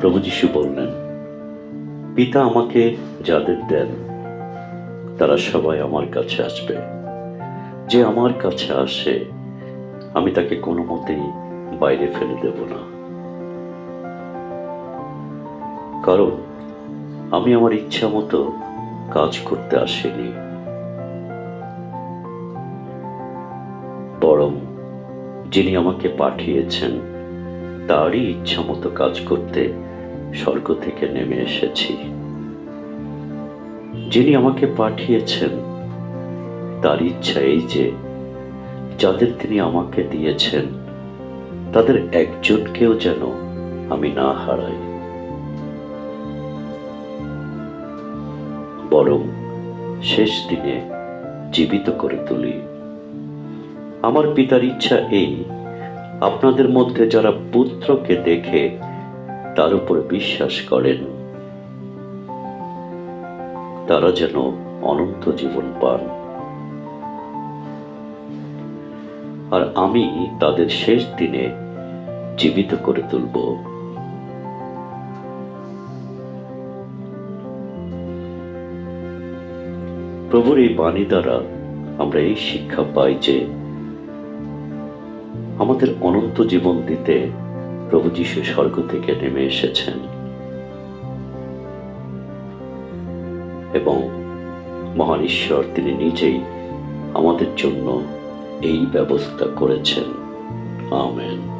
প্রভু যিশু বললেন, পিতা আমাকে যাদের দেন, তারা সবাই আমার কাছে আসবে। যে আমার কাছে আসে, আমি তাকে কোনো মতেই বাইরে ফেলে দেব না। কারণ, আমি আমার ইচ্ছা মতো কাজ করতে আসিনি। বরং, যিনি আমাকে পাঠিয়েছেন তারই ইচ্ছা মতো কাজ করতে স্বর্গ থেকে নেমে এসেছি। যিনি আমাকে পাঠিয়েছেন, তার ইচ্ছা এই যে, যাদের তিনি আমাকে দিয়েছেন, তাদের একজনকেও যেন আমি না হারাই। বরং শেষ দিনে জীবিত করে তুলি। আমার পিতার ইচ্ছা এই আপনাদের মধ্যে যারা পুত্রকে দেখে, তার উপর বিশ্বাস করেন। তারা যেন অনন্ত জীবন পান। আর আমি তাদের শেষ দিনে জীবিত করে তুলব। প্রভুর এই বাণী দ্বারা আমরা এই শিক্ষা পাই যে আমাদের অনন্ত জীবন দিতে প্রভু যীশু স্বর্গ থেকে নেমে এসেছেন। এবং মহান ঈশ্বর, তিনি নিজেই আমাদের জন্য এই ব্যবস্থা করেছেন। আমেন।